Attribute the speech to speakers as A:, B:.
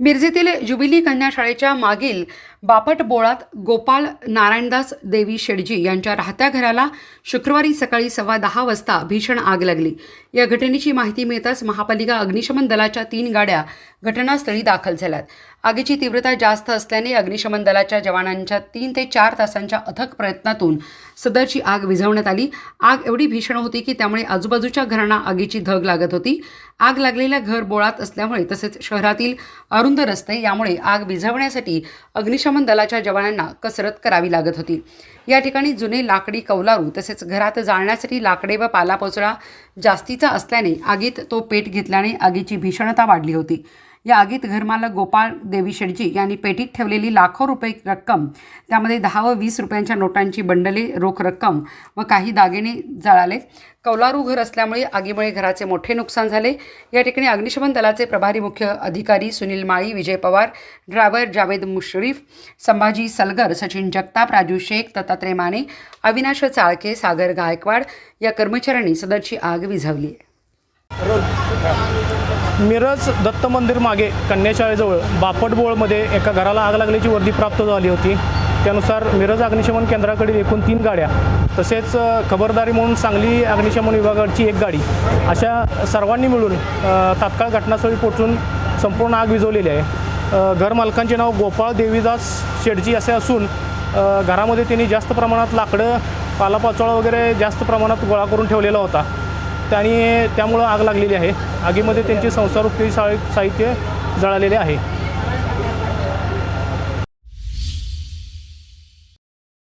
A: मिरजेतील जुबिली कन्या शाळेच्या मागील बापट बोळात गोपाल नारायणदास देवी शेडजी यांच्या राहत्या घराला शुक्रवारी सकाळी सव्वा दहा वाजता भीषण आग लागली. या घटनेची माहिती मिळताच महापालिका अग्निशमन दलाच्या तीन गाड्या घटनास्थळी दाखल झाल्यात. आगीची तीव्रता जास्त असल्याने अग्निशमन दलाच्या जवानांच्या तीन ते चार तासांच्या अथक प्रयत्नातून सदरची आग विझवण्यात आली. आग एवढी भीषण होती की त्यामुळे आजूबाजूच्या घरांना आगीची धग लागत होती. आग लागलेल्या घर बोळात असल्यामुळे तसेच शहरातील अरुंद रस्ते यामुळे आग विझवण्यासाठी अग्निशमन दलाच्या जवानांना कसरत करावी लागत होती. या ठिकाणी जुने लाकडी कौलारू तसेच घरात जाळण्यासाठी लाकडे व पालापोचळा जास्तीचा असल्याने आगीत तो पेट घेतल्याने आगीची भीषणता वाढली होती. या आगीत घरमालक गोपाळ देवी शेडजी यांनी पेटीत ठेवलेली लाखो रुपये रक्कम त्यामध्ये दहा व वीस रुपयांच्या नोटांची बंडले रोख रक्कम व काही दागिने जळाले. कौलारू घर असल्यामुळे आगीमुळे घराचे मोठे नुकसान झाले. या ठिकाणी अग्निशमन दलाचे प्रभारी मुख्य अधिकारी सुनील माळी विजय पवार ड्रायव्हर जावेद मुश्रीफ संभाजी सलगर सचिन जगताप राजू शेख दत्तात्रय माने अविनाश चाळके सागर गायकवाड या कर्मचाऱ्यांनी सदरची आग विझवली आहे.
B: मिरज दत्त मंदिर मागे कन्याशाळेजवळ बापटबोळमध्ये एका घराला आग लागल्याची वर्दी प्राप्त झाली होती. त्यानुसार मिरज अग्निशमन केंद्राकडील एकूण तीन गाड्या तसेच खबरदारी म्हणून सांगली अग्निशमन विभागाची एक गाडी. अशा सर्वांनी मिळून तात्काळ घटनास्थळी पोचून संपूर्ण आग विझवलेली आहे. घरमालकांचे नाव गोपाळ देवीदास शेडजी असे असून घरामध्ये त्यांनी जास्त प्रमाणात लाकडं पालापाचोळा वगैरे जास्त प्रमाणात गोळा करून ठेवलेला होता. आणि त्यामुळं आग लागलेली आहे. आगीमध्ये त्यांचे संसारोपयोगी सा साहित्य जळालेले आहे.